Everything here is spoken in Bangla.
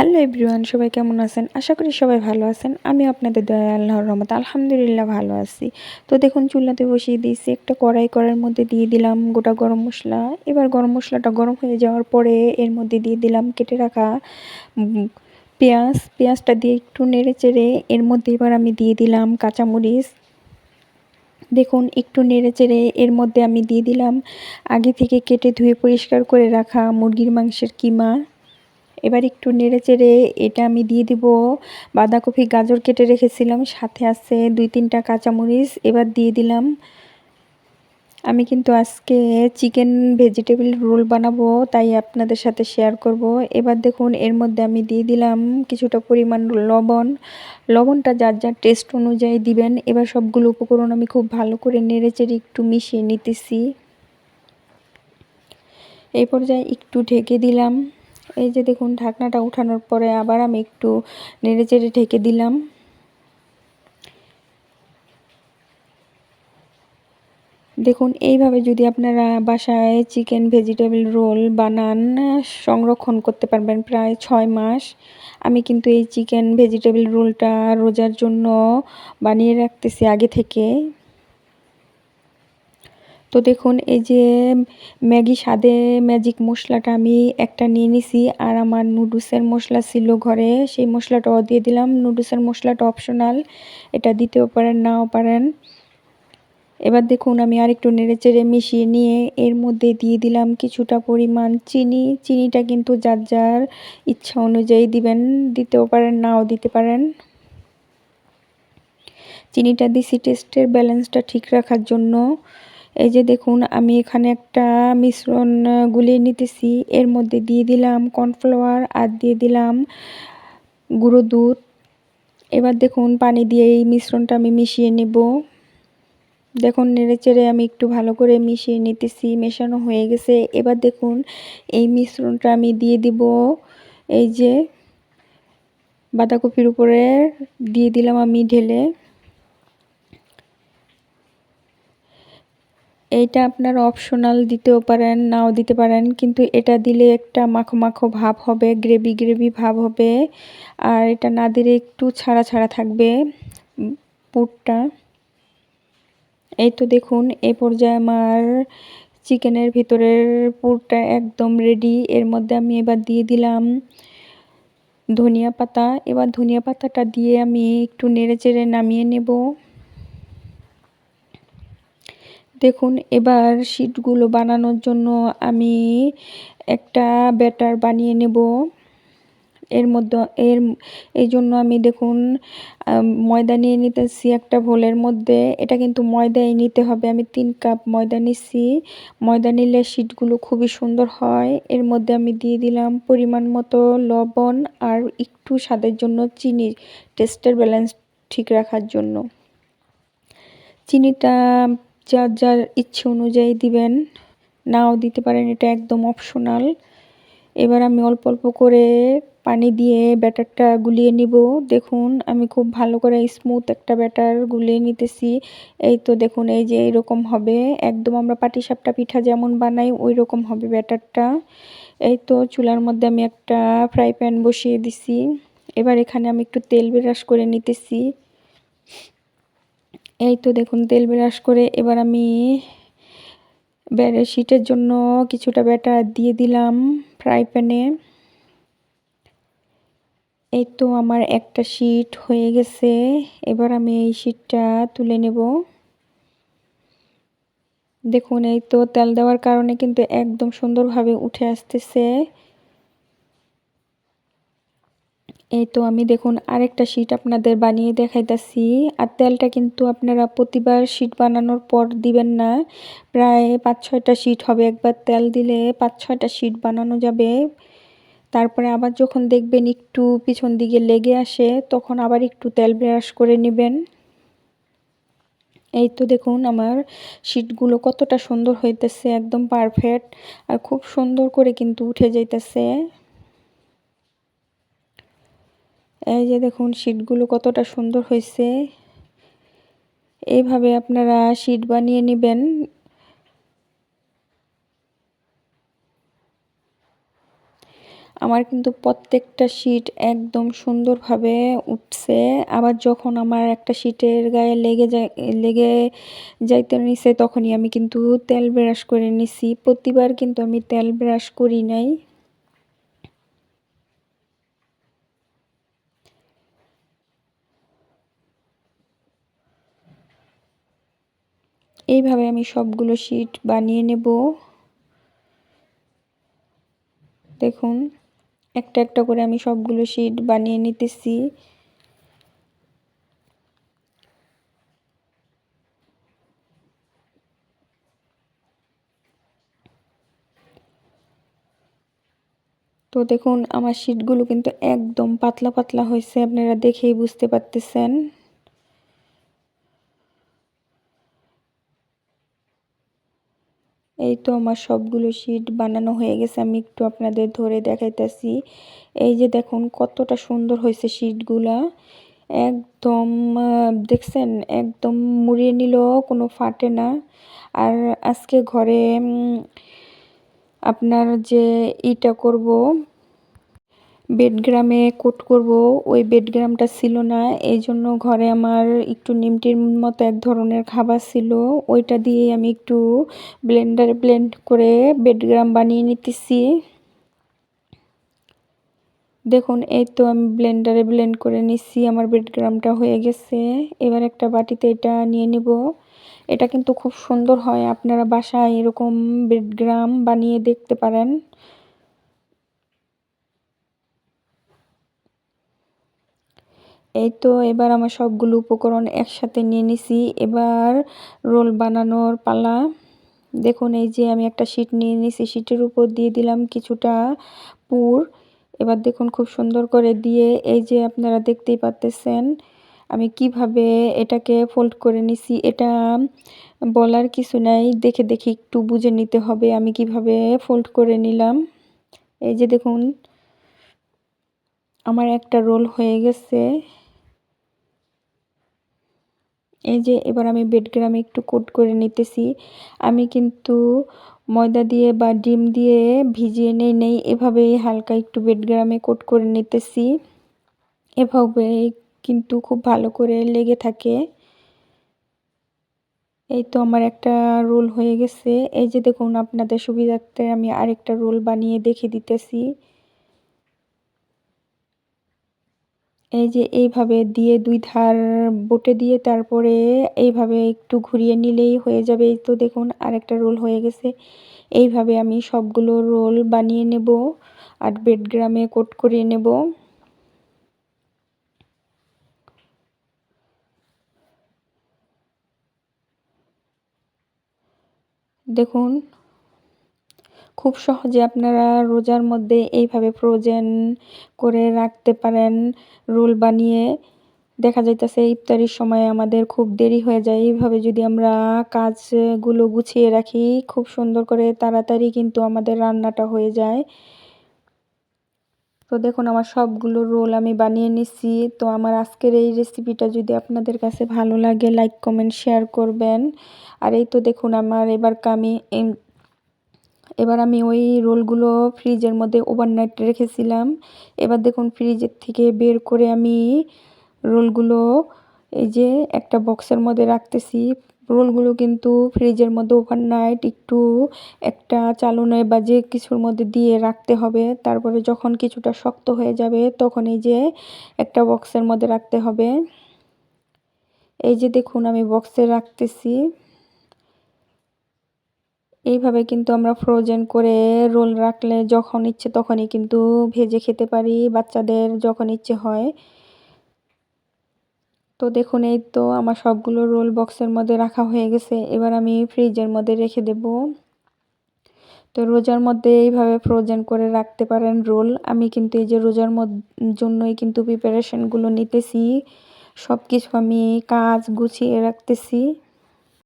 হ্যালো এভরিওয়ান, সবাই কেমন আছেন? আশা করি সবাই ভালো আছেন। আমি আপনাদের দয়া আল্লাহর রহমত আলহামদুলিল্লাহ ভালো আছি। তো দেখুন, চুলাতে বসিয়ে দিয়েছি, একটা কড়াই কড়াইয়ের মধ্যে দিয়ে দিলাম গোটা গরম মশলা। এবার গরম মশলাটা গরম হয়ে যাওয়ার পরে এর মধ্যে দিয়ে দিলাম কেটে রাখা পেঁয়াজ। পেঁয়াজটা দিয়ে একটু নেড়ে চেড়ে এর মধ্যে এবার আমি দিয়ে দিলাম কাঁচামরিচ। দেখুন, একটু নেড়ে চেড়ে এর মধ্যে আমি দিয়ে দিলাম আগে থেকে কেটে ধুয়ে পরিষ্কার করে রাখা মুরগির মাংসের কিমা। এবার একটু নেড়ে চেড়ে এটা আমি দিয়ে দিব। বাঁধাকপি, গাজর কেটে রেখেছিলাম, সাথে আছে দুই তিনটা কাঁচামরিচ, এবার দিয়ে দিলাম। আমি কিন্তু আজকে চিকেন ভেজিটেবল রোল বানাবো, তাই আপনাদের সাথে শেয়ার করব। এবার দেখুন, এর মধ্যে আমি দিয়ে দিলাম কিছুটা পরিমাণ লবণ। লবণটা যার যার টেস্ট অনুযায়ী দিবেন। এবার সবগুলো উপকরণ আমি খুব ভালো করে নেড়ে চেড়ে একটু মিশিয়ে নিতেছি। এই পর্যায়ে একটু ঢেকে দিলাম। এই যে দেখুন, ঢাকনাটা উঠানোর পরে আবার আমি একটু নেড়ে চেড়ে ঢেকে দিলাম। দেখুন, এইভাবে যদি আপনারা বাসায় চিকেন, ভেজিটেবল রোল বানান, সংরক্ষণ করতে পারবেন প্রায় ছয় মাস। আমি কিন্তু এই চিকেন, ভেজিটেবল রোলটা রোজার জন্য বানিয়ে রাখতেছি আগে থেকে। তো দেখুন, এই যে ম্যাগি স্বাদে ম্যাজিক মশলাটা আমি একটা নিয়ে নিছি, আর আমার নুডলসের মশলা ছিল ঘরে। সেই মশলাটাও দিয়ে দিলাম। নুডলসের মশলাটা অপশনাল এটা দিতেও পারেন, নাও পারেন। এবার দেখুন, আমি আরেকটু নেড়ে চেড়ে মিশিয়ে নিয়ে এর মধ্যে দিয়ে দিলাম কিছুটা পরিমাণ চিনি। চিনিটা কিন্তু যার যার ইচ্ছা অনুযায়ী দিবেন, দিতেও পারেন, নাও দিতে পারেন। চিনিটা দিছি, টেস্টের ব্যালেন্সটা ঠিক রাখার জন্য। এই যে দেখুন, আমি এখানে একটা মিশ্রণ গুলিয়ে নিতেছি। এর মধ্যে দিয়ে দিলাম কর্নফ্লাওয়ার আর দিয়ে দিলাম গুঁড়ো দুধ। এবার দেখুন, পানি দিয়ে এই মিশ্রণটা আমি মিশিয়ে নেব। দেখুন নেড়ে চেড়ে আমি একটু ভালো করে মিশিয়ে নিতেছি, মেশানো হয়ে গেছে। এবার দেখুন, এই মিশ্রণটা আমি দিয়ে দিব। এই যে বাঁধাকপির উপরে দিয়ে দিলাম আমি ঢেলে। এইটা আপনারা অপশনাল দিতেও পারেন, নাও দিতে পারেন, কিন্তু এটা দিলে একটা মাখো মাখো ভাব হবে গ্রেভি গ্রেভি ভাব হবে। আর এটা না দিলে একটু ছাড়া ছাড়া থাকবে পুরটা। এই তো দেখুন, এ পর্যায়ে আমার চিকেনের ভিতরের পুরটা একদম রেডি এর মধ্যে আমি এবার দিয়ে দিলাম ধনিয়া পাতা। এবার ধনিয়া পাতাটা দিয়ে আমি একটু নেড়ে চেড়ে নামিয়ে নেব। দেখুন, এবার শিটগুলো বানানোর জন্য আমি একটা ব্যাটার বানিয়ে নেব। এর মধ্যে, এর, এই জন্য আমি দেখুন ময়দা নিয়ে নিতেছি একটা ভোলের মধ্যে। এটা কিন্তু ময়দাই নিতে হবে। আমি তিন কাপ ময়দা নিচ্ছি ময়দা নিলে শিটগুলো খুবই সুন্দর হয়। এর মধ্যে আমি দিয়ে দিলাম পরিমাণ মতো লবণ আর একটু স্বাদের জন্য চিনি টেস্টের ব্যালেন্স ঠিক রাখার জন্য। চিনিটা যার যার ইচ্ছে অনুযায়ী দিবেন, নাও দিতে পারেন, এটা একদম অপশনাল এবার আমি অল্প অল্প করে পানি দিয়ে ব্যাটারটা গুলিয়ে নিব। দেখুন, আমি খুব ভালো করে স্মুথ একটা ব্যাটার গুলিয়ে নিতেছি। এই তো দেখুন, এই যে এরকম হবে। একদম আমরা পাটিসাপটা পিঠা যেমন বানাই, ওই রকম হবে ব্যাটারটা। এই তো চুলার মধ্যে আমি একটা ফ্রাই প্যান বসিয়ে দিছি। এবার এখানে আমি একটু তেল ব্রাশ করে নিতেছি। এই তো দেখুন, তেল ব্রাশ করে এবার আমি শীটের জন্য কিছুটা ব্যাটার দিয়ে দিলাম ফ্রাই প্যানে। এই তো আমার একটা শীট হয়ে গেছে, এবার আমি এই শীটটা তুলে নেব। দেখুন, এই তো তেল দেওয়ার কারণে কিন্তু একদম সুন্দরভাবে উঠে আসতেছে। এই তো আমি দেখুন আরেকটা শীট আপনাদের বানিয়ে দেখাইতেছি। আর তেলটা কিন্তু আপনারা প্রতিবার শীট বানানোর পর দিবেন না। প্রায় পাঁচ ছয়টা শীট হবে। একবার তেল দিলে পাঁচ ছয়টা শীট বানানো যাবে। তারপরে আবার যখন দেখবেন একটু পিছন দিকে লেগে আসে, তখন আবার একটু তেল ব্রাশ করে নেবেন। এই তো দেখুন আমার শীটগুলো কতটা সুন্দর হইতেছে, একদম পারফেক্ট আর খুব সুন্দর করে কিন্তু উঠে যাইতেছে। এই যে দেখুন শীটগুলো কতটা সুন্দর হয়েছে। এইভাবে আপনারা শীট বানিয়ে নেবেন। আমার কিন্তু প্রত্যেকটা শিট একদম সুন্দরভাবে উঠছে। আবার যখন আমার একটা শিটের গায়ে লেগে যায়, লেগে যাইতে নিছে, তখনই আমি কিন্তু তেল ব্রাশ করে নিছি। প্রতিবার কিন্তু আমি তেল ব্রাশ করি নাই। এইভাবে আমি সবগুলো শিট বানিয়ে নেব। দেখুন, একটা একটা করে আমি সবগুলো শিট বানিয়ে নিতেছি। তো দেখুন, আমার শিটগুলো কিন্তু একদম পাতলা পাতলা হয়েছে, আপনারা দেখেই বুঝতে পারতেছেন এই তো আমার সবগুলো শিট বানানো হয়ে গেছে, আমি একটু আপনাদের ধরে দেখাইতেছি। এই যে দেখুন কতটা সুন্দর হয়েছে শিটগুলা একদম দেখছেন? একদম মুড়িয়ে নিল কোনো ফাটে না। আর আজকে ঘরে আপনার যে ইটা করব বেডগ্রামে কোট করব, ওই বেডগ্রামটা ছিল না, এই জন্য ঘরে আমার একটু নিমটির মতো এক ধরনের খাবার ছিল, ওইটা দিয়ে আমি একটু ব্লেন্ডারে ব্লেন্ড করে বেডগ্রাম বানিয়ে নিতেছি। দেখুন, এই তো আমি ব্লেন্ডারে ব্লেন্ড করে নিচ্ছি আমার বেডগ্রামটা হয়ে গেছে। এবার একটা বাটিতে এটা নিয়ে নিব। এটা কিন্তু খুব সুন্দর হয়, আপনারা বাসায় এরকম বেডগ্রাম বানিয়ে দেখতে পারেন। এই তো এবার আমার সবগুলো উপকরণ একসাথে নিয়ে নিছি। এবার রোল বানানোর পালা। দেখুন, এই যে আমি একটা শিট নিয়ে নিছি। শিটের উপর দিয়ে দিলাম কিছুটা পুর। এবার দেখুন, খুব সুন্দর করে দিয়ে এই যে আপনারা দেখতেই পাচ্তেছেন আমি কীভাবে এটাকে ফোল্ড করে নিছি, এটা বলার কিছু নাই। দেখে দেখি একটু বুঝে নিতে হবে আমি কীভাবে ফোল্ড করে নিলাম। এই যে দেখুন, আমার একটা রোল হয়ে গেছে। এই যে এবার আমি বেডগ্রামে একটু কোট করে নিতেছি। আমি কিন্তু ময়দা দিয়ে বা ডিম দিয়ে ভিজিয়ে নেই নেই, এভাবেই হালকা একটু বেডগ্রামে কোট করে নিতেছি। এভাবে কিন্তু খুব ভালো করে লেগে থাকে। এই তো আমার একটা রোল হয়ে গেছে। এই যে দেখুন, আপনাদের সুবিধার্থে আমি আরেকটা রোল বানিয়ে দেখে দিতেছি। এই যে এইভাবে দিয়ে দুই ধার বটে দিয়ে তারপরে এইভাবে একটু ঘুরিয়ে নিলেই হয়ে যাবে। এই তো দেখুন আরেকটা রোল হয়ে গেছে। এইভাবে আমি সবগুলো রোল বানিয়ে নেব আর বেডগ্রামে কোট করিয়ে নেব। দেখুন খুব সহজে আপনারা রোজার মধ্যে এইভাবে ফ্রোজেন করে রাখতে পারেন, রোল বানিয়ে। দেখা যাইতেছে ইফতারির সময় আমাদের খুব দেরি হয়ে যায়। এইভাবে যদি আমরা কাজগুলো গুছিয়ে রাখি, খুব সুন্দর করে তাড়াতাড়ি কিন্তু আমাদের রান্নাটা হয়ে যায়। তো দেখুন, আমার সবগুলো রোল আমি বানিয়ে নিচ্ছি। তো আমার আজকের এই রেসিপিটা যদি আপনাদের কাছে ভালো লাগে লাইক কমেন্ট শেয়ার করবেন। আর এই তো দেখুন, আমার এবার আমি এবার আমি ওই রোলগুলো ফ্রিজের মধ্যে ওভারনাইট রেখেছিলাম। এবার দেখুন ফ্রিজের থেকে বের করে আমি রোলগুলো এই যে একটা বক্সের মধ্যে রাখতেছি। রোলগুলো কিন্তু ফ্রিজের মধ্যে ওভারনাইট একটু একটা চালুনে বা যে কিছুর মধ্যে দিয়ে রাখতে হবে। তারপরে যখন কিছুটা শক্ত হয়ে যাবে তখন এই যে একটা বক্সের মধ্যে রাখতে হবে। এই যে দেখুন আমি বক্সে রাখতেছি। এইভাবে কিন্তু আমরা ফ্রোজেন করে রোল রাখলে যখন ইচ্ছে তখনই কিন্তু ভেজে খেতে পারি, বাচ্চাদের যখন ইচ্ছে হয়। তো দেখুন, এই তো আমার সবগুলো রোল বক্সের মধ্যে রাখা হয়ে গেছে। এবার আমি ফ্রিজের মধ্যে রেখে দেব। তো রোজার মধ্যে এইভাবে ফ্রোজেন করে রাখতে পারেন রোল আমি কিন্তু এই যে রোজার জন্যই কিন্তু প্রিপারেশনগুলো নিতেছি। সব কিছু আমি কাজ গুছিয়ে রাখতেছি।